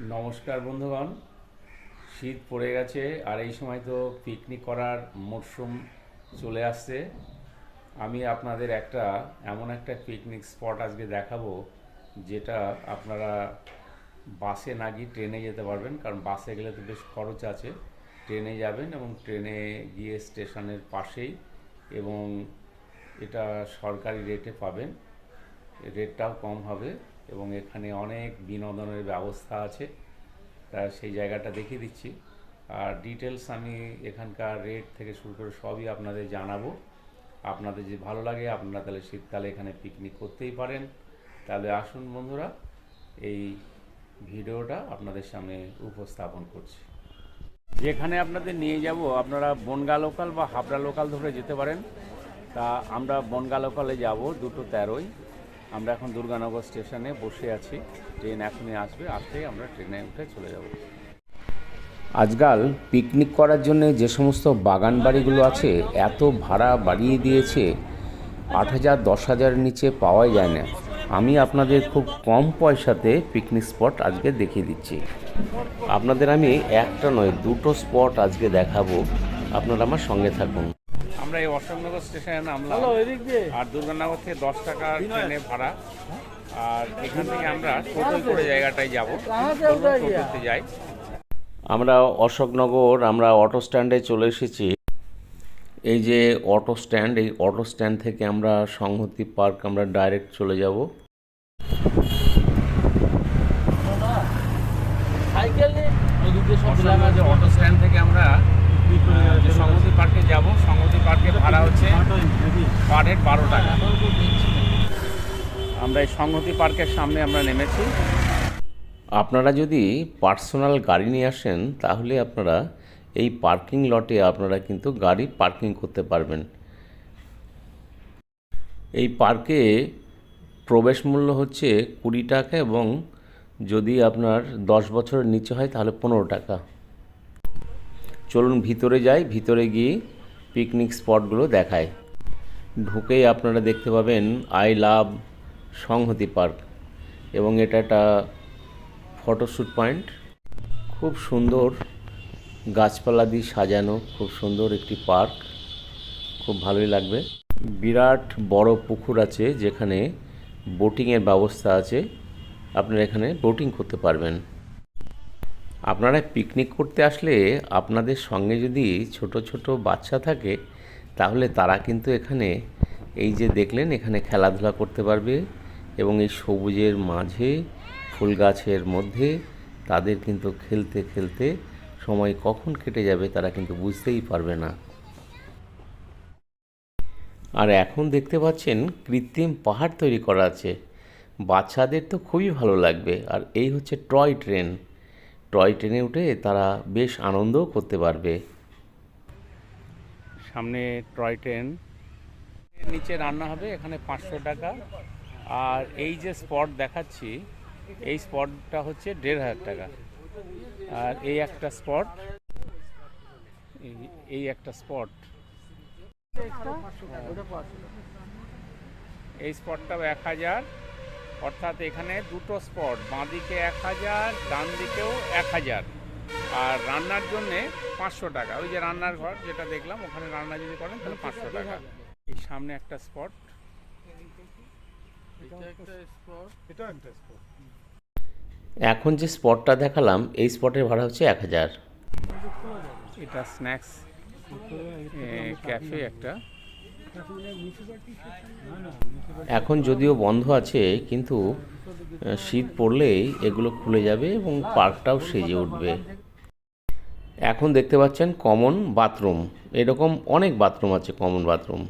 নমস্কার বন্ধুগণ। শীত পড়ে গেছে, আর এই সময় তো পিকনিক করার মরশুম চলে আসছে। আমি আপনাদের একটা, এমন একটা পিকনিক স্পট আজকে দেখাবো, যেটা আপনারা বাসে না গিয়ে ট্রেনে যেতে পারবেন, কারণ বাসে গেলে তো বেশ খরচ আছে। ট্রেনে যাবেন এবং ট্রেনে গিয়ে স্টেশনের পাশেই এবং এটা সরকারি রেটে পাবেন। রেটটাও কম হবে। এবং এখানে অনেক বিনোদনের ব্যবস্থা আছে। তা সেই জায়গাটা দেখিয়ে দিচ্ছি। আর ডিটেলস আমি এখানকার রেট থেকে শুরু করে সবই আপনাদের জানাব। আপনাদের যে ভালো লাগে, আপনারা তাহলে শীতকালে এখানে পিকনিক করতেই পারেন। তাহলে আসুন বন্ধুরা, এই ভিডিওটা আপনাদের সামনে উপস্থাপন করছি। যেখানে আপনাদের নিয়ে যাব, আপনারা বনগা লোকাল বা হাবড়া লোকাল ধরে যেতে পারেন। তা আমরা বনগা লোকালে যাব দুটো তেরোই। আমরা এখন দুর্গানগর স্টেশনে বসে আছি। ট্রেন এখনই আসবে, আসতেই আমরা ট্রেনে উঠে চলে যাব। আজকাল পিকনিক করার জন্য যে সমস্ত বাগান বাড়িগুলো আছে, এত ভাড়া বাড়িয়ে দিয়েছে, আট হাজার, দশ হাজারের নিচে পাওয়াই যায় না। আমি আপনাদের খুব কম পয়সাতে পিকনিক স্পট আজকে দেখিয়ে দিচ্ছি। আপনাদের আমি একটা নয়, দুটো স্পট আজকে দেখাবো। আপনারা আমার সঙ্গে থাকুন। আমরা এই অশোকনগর স্টেশনে নামলাম। আর দুর্গানগর থেকে দশ টাকা ট্রেনে ভাড়া। আর এখান থেকে আমরা টোটোয় করে জায়গাটায় যাব। টোটোতে যাই। আমরা অশোকনগর আমরা অটো স্ট্যান্ডে চলে এসেছি। এই যে অটো স্ট্যান্ড এই অটো স্ট্যান্ড থেকে আমরা সংহতি পার্ক আমরা ডাইরেক্ট চলে যাব অশোকনগর অটো স্ট্যান্ড থেকে আমরা আহ, যে সংহতি পার্কে যাব সংহতি পার্কের ভাড়া হচ্ছে পার হেড বারো টাকা। আমরা এই সংহতি পার্কের সামনে আমরা নেমেছি। আপনারা যদি পার্সোনাল গাড়ি নিয়ে আসেন, তাহলে আপনারা এই পার্কিং লটে আপনারা কিন্তু গাড়ি পার্কিং করতে পারবেন। এই পার্কে প্রবেশ মূল্য হচ্ছে কুড়ি টাকা এবং যদি আপনার দশ বছরের নিচে হয়, তাহলে পনেরো টাকা। চলুন ভিতরে যাই, ভিতরে গিয়ে পিকনিক স্পটগুলো দেখায় ঢুকেই আপনারা দেখতে পাবেন আই লাভ সংহতি পার্ক এবং এটা একটা ফটোশ্যুট পয়েন্ট। খুব সুন্দর গাছপালা দিয়ে সাজানো, খুব সুন্দর একটি পার্ক, খুব ভালোই লাগবে। বিরাট বড় পুকুর আছে যেখানে বোটিংয়ের ব্যবস্থা আছে, আপনারা এখানে বোটিং করতে পারবেন। আপনারা পিকনিক করতে আসলে আপনাদের সঙ্গে যদি ছোট ছোট বাচ্চা থাকে তাহলে তারা কিন্তু এখানে এই যে দেখলেন, এখানে খেলাধুলা করতে পারবে এবং এই সবুজের মাঝে, ফুল গাছের মধ্যে তাদের কিন্তু খেলতে খেলতে সময় কখন কেটে যাবে তারা কিন্তু বুঝতেই পারবে না। আর এখন দেখতে পাচ্ছেন, কৃত্রিম পাহাড় তৈরি করা আছে। বাচ্চাদের তো খুবই ভালো লাগবে। আর এই হচ্ছে টয় ট্রেন। টয় ট্রেনে উঠে তারা বেশ আনন্দও করতে পারবে। সামনে টয় ট্রেন। নিচে রান্না হবে, এখানে পাঁচশো টাকা। আর এই যে স্পট দেখাচ্ছি, এই স্পটটা হচ্ছে দেড় হাজার টাকা। আর এই একটা স্পট, এই একটা স্পট। এই স্পটটাও এক হাজার। অর্থাৎ এখানে দুটো স্পট, বাঁদিকে এক হাজার ডান দিকেও এক হাজার। আর রান্নার জন্যে পাঁচশো টাকা। ওই যে রান্নার ঘর যেটা দেখলাম ওখানে রান্না যদি করেন তাহলে পাঁচশো টাকা। এই সামনে একটা স্পট। এখন যে স্পটটা দেখালাম এই স্পটের ভাড়া হচ্ছে এক হাজার। এটা স্ন্যাক্স। ক্যাফে একটা। এখন যদিও বন্ধ আছে, কিন্তু শীত পড়লেই এগুলো খুলে যাবে এবং পার্কটাও সেজে উঠবে। এখন দেখতে পাচ্ছেন কমন বাথরুম। এরকম অনেক বাথরুম আছে, কমন বাথরুম।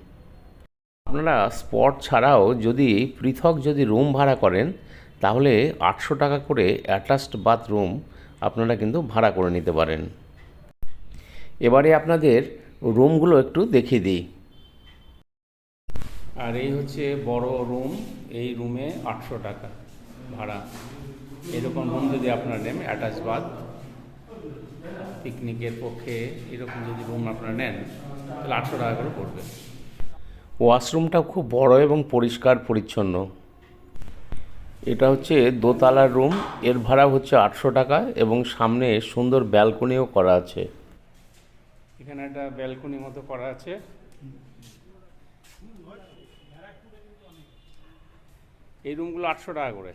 আপনারা স্পট ছাড়াও যদি পৃথক যদি রুম ভাড়া করেন, তাহলে আটশো টাকা করে অ্যাটাচড বাথরুম আপনারা কিন্তু ভাড়া করে নিতে পারেন। এবারে আপনাদের রুমগুলো একটু দেখিয়ে দিই। আর এই হচ্ছে বড় রুম এই রুমে আটশো টাকা ভাড়া। এরকম রুম যদি আপনারা নেন অ্যাটাচ বাথ পিকনিকের পক্ষে এরকম যদি রুম আপনারা নেন তাহলে আটশো টাকা করে পড়বে। ওয়াশরুমটা খুব বড় এবং পরিষ্কার পরিচ্ছন্ন। এটা হচ্ছে দোতলার রুম এর ভাড়া হচ্ছে আটশো টাকা এবং সামনে সুন্দর ব্যালকনিও করা আছে। এখানে একটা ব্যালকনি মতো করা আছে। এই রুমগুলো আটশো টাকা করে।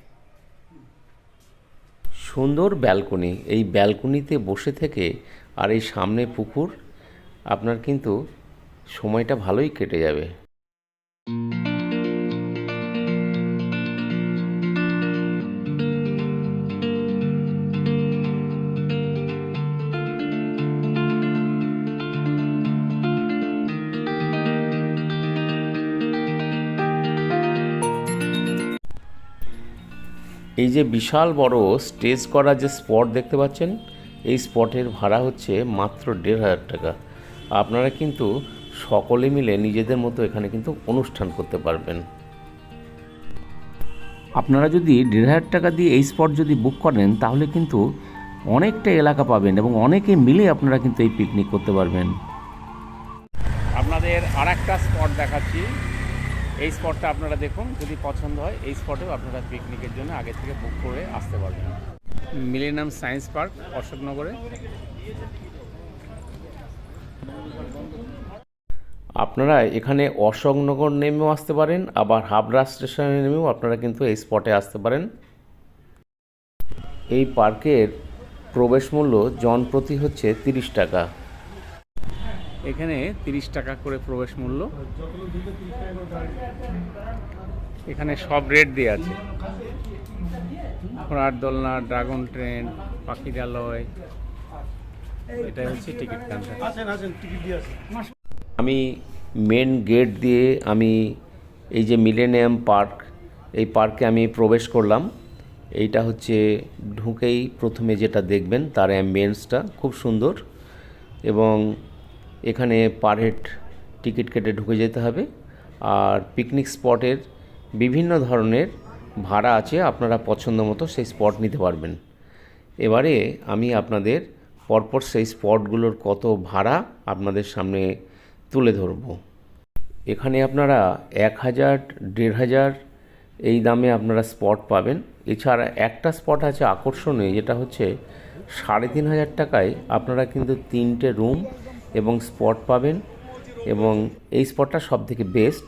সুন্দর ব্যালকনি। এই ব্যালকনিতে বসে থেকে আর এই সামনে পুকুর, আপনার কিন্তু সময়টা ভালোই কেটে যাবে। এই যে বিশাল বড় স্টেজ করা যে স্পট দেখতে পাচ্ছেন, এই স্পটের ভাড়া হচ্ছে মাত্র দেড় হাজার টাকা। আপনারা কিন্তু সকলে মিলে নিজেদের মতো এখানে কিন্তু অনুষ্ঠান করতে পারবেন। আপনারা যদি দেড় হাজার টাকা দিয়ে এই স্পট যদি বুক করেন, তাহলে কিন্তু অনেকটা এলাকা পাবেন এবং অনেকে মিলে আপনারা কিন্তু এই পিকনিক করতে পারবেন। আপনাদের আর একটা স্পট দেখাচ্ছি। এই স্পটটা আপনারা দেখুন, যদি পছন্দ হয়, এই স্পটেও আপনারা পিকনিকের জন্য আগে থেকে বুক করে আসতে পারবেন। মিলেনিয়াম সায়েন্স পার্ক অশোকনগরে। আপনারা এখানে অশোকনগর নেমেও আসতে পারেন, আবার হাবড়া স্টেশনে নেমেও আপনারা কিন্তু এই স্পটে আসতে পারেন। এই পার্কের প্রবেশ মূল্য জনপ্রতি হচ্ছে তিরিশ টাকা। এখানে তিরিশ টাকা করে প্রবেশ মূল্য। এখানে সব রেট দিয়ে আছে। ঘোড়ার দোলনা ড্রাগন ট্রেন পাখিরালয় এটা হচ্ছে টিকিট কাউন্টার। আমি মেন গেট দিয়ে আমি এই যে মিলেনিয়াম পার্ক এই পার্কে আমি প্রবেশ করলাম। এইটা হচ্ছে ঢুকেই প্রথমে যেটা দেখবেন তার অ্যাম্বিয়েন্সটা খুব সুন্দর। এবং এখানে পার হেড টিকিট কেটে ঢুকে যেতে হবে। আর পিকনিক স্পটের বিভিন্ন ধরনের ভাড়া আছে, আপনারা পছন্দ মতো সেই স্পট নিতে পারবেন। এবারে আমি আপনাদের পরপর সেই স্পটগুলোর কত ভাড়া আপনাদের সামনে তুলে ধরব। এখানে আপনারা এক হাজার, দেড় হাজার এই দামে আপনারা স্পট পাবেন। এছাড়া একটা স্পট আছে আকর্ষণীয়, যেটা হচ্ছে সাড়ে তিন হাজার টাকায় আপনারা কিন্তু তিনটে রুম এবং স্পট পাবেন এবং এই স্পটটা সব থেকে বেস্ট।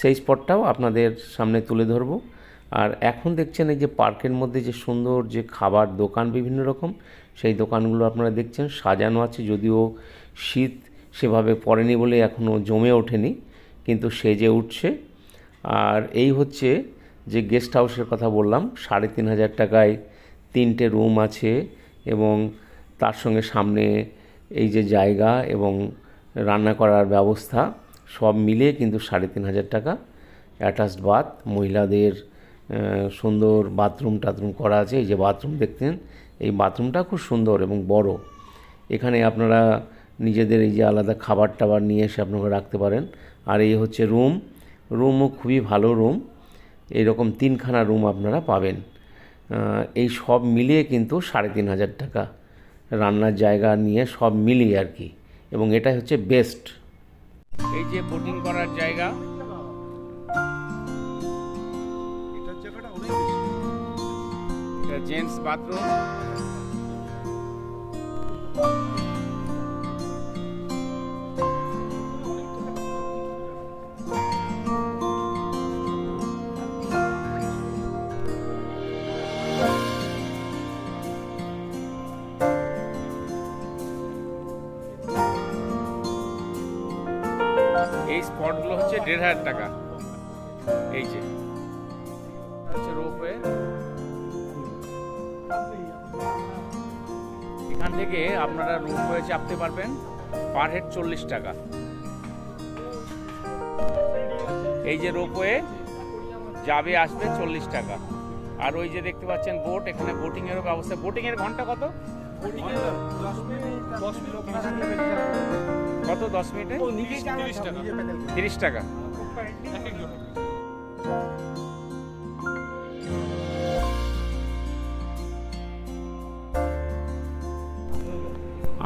সেই স্পটটাও আপনাদের সামনে তুলে ধরবো। আর এখন দেখছেন এই যে পার্কের মধ্যে যে সুন্দর যে খাবার দোকান বিভিন্ন রকম, সেই দোকানগুলো আপনারা দেখছেন, সাজানো আছে, যদিও শীত সেভাবে পড়েনি বলে এখনও জমে ওঠেনি, কিন্তু সেজে উঠছে। আর এই হচ্ছে যে গেস্ট হাউসের কথা বললাম, সাড়ে তিন হাজার টাকায় তিনটে রুম আছে এবং তার সঙ্গে সামনে এই যে জায়গা এবং রান্না করার ব্যবস্থা সব মিলিয়ে কিন্তু সাড়ে তিন হাজার টাকা। অ্যাটাচড বাথ, মহিলাদের সুন্দর বাথরুম টাথরুম করা আছে। এই যে বাথরুম দেখতেন এই বাথরুমটা খুব সুন্দর এবং বড়। এখানে আপনারা নিজেদের এই যে আলাদা খাবার টাবার নিয়ে এসে আপনারা রাখতে পারেন। আর এই হচ্ছে রুম। রুমও খুবই ভালো রুম। এইরকম তিনখানা রুম আপনারা পাবেন। এই সব মিলিয়ে কিন্তু সাড়ে তিন হাজার টাকা। রান্নার জায়গা নিয়ে সব মিলিয়ে আর কি। এবং এটাই হচ্ছে বেস্ট এই যে বোটিং করার জায়গা। জেন্টস বাথরুম স্পটগুলো হচ্ছে দেড় হাজার টাকা। এই যে। হচ্ছে রোপওয়ে। এখান থেকে আপনারা রুম হয়ে চাপতে পারবেন পার হেড চল্লিশ টাকা। এই যে রোপওয়ে, যাবে, আসবে চল্লিশ টাকা। আর ওই যে দেখতে পাচ্ছেন বোট, এখানে বোটিং এরও ব্যবস্থা। বোটিং এর ঘণ্টা কত? দশ মিনিট দশ মিনিট। কত দশ মিনিটে? তিরিশ টাকা। তিরিশ টাকা।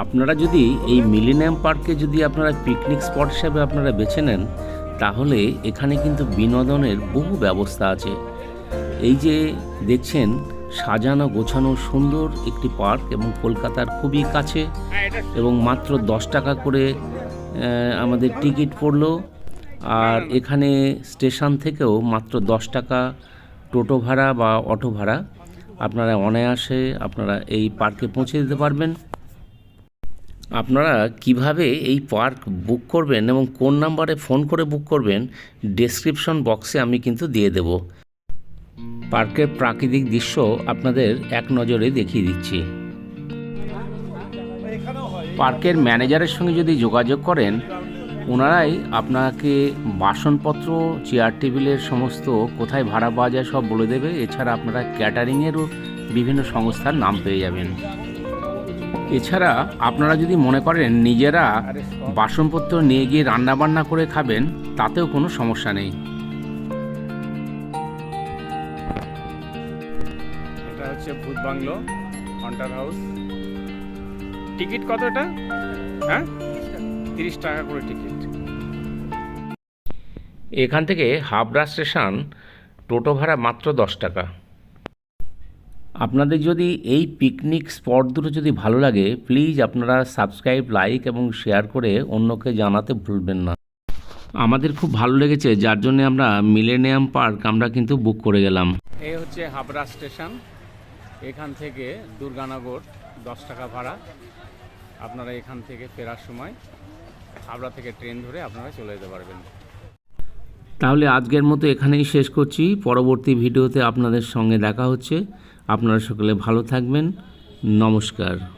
আপনারা যদি এই মিলিনিয়াম পার্কে যদি আপনারা পিকনিক স্পট হিসাবে আপনারা বেছে নেন তাহলে এখানে কিন্তু বিনোদনের বহু ব্যবস্থা আছে। এই যে দেখছেন সাজানো, গোছানো সুন্দর একটি পার্ক এবং কলকাতার খুবই কাছে এবং মাত্র দশ টাকা করে আমাদের টিকিট পড়ল। আর এখানে স্টেশন থেকেও মাত্র দশ টাকা টোটো ভাড়া বা অটো ভাড়া। আপনারা অনায়াসে আপনারা এই পার্কে পৌঁছে দিতে পারবেন। আপনারা কীভাবে এই পার্ক বুক করবেন এবং কোন নাম্বারে ফোন করে বুক করবেন, ডেসক্রিপশন বক্সে আমি কিন্তু দিয়ে দেব। পার্কের প্রাকৃতিক দৃশ্য আপনাদের এক নজরে দেখিয়ে দিচ্ছি। পার্কের ম্যানেজারের সঙ্গে যদি যোগাযোগ করেন, ওনারাই আপনাকে বাসনপত্র, চেয়ার টেবিলের সমস্ত কোথায় ভাড়া পাওয়া যায় সব বলে দেবে। এছাড়া আপনারা ক্যাটারিংয়েরও বিভিন্ন সংস্থার নাম পেয়ে যাবেন। এছাড়া আপনারা যদি মনে করেন নিজেরা বাসনপত্র নিয়ে গিয়ে রান্নাবান্না করে খাবেন, তাতেও কোনো সমস্যা নেই। বাংলো হন্টার হাউস টিকিট কত এটা? হ্যাঁ? তিরিশ টাকা করে টিকিট। এখান থেকে হাবড়া স্টেশন টোটো ভাড়া মাত্র দশ টাকা। আপনাদের যদি এই পিকনিক স্পট দুটো যদি ভালো লাগে প্লিজ আপনারা সাবস্ক্রাইব লাইক এবং শেয়ার করে অন্যকে জানাতে ভুলবেন না। আমাদের খুব ভালো লেগেছে যার জন্য আমরা মিলেনিয়াম পার্ক আমরা কিন্তু বুক করে গেলাম। এই হচ্ছে হাবড়া স্টেশন। এখান থেকে দুর্গানগর, দশ টাকা ভাড়া। আপনারা এখান থেকে ফেরার সময় হাবড়া থেকে ট্রেন ধরে আপনারা চলে যেতে পারবেন। তাহলে আজকের মতো এখানেই শেষ করছি। পরবর্তী ভিডিওতে আপনাদের সঙ্গে দেখা হচ্ছে। আপনারা সকলে ভালো থাকবেন। নমস্কার।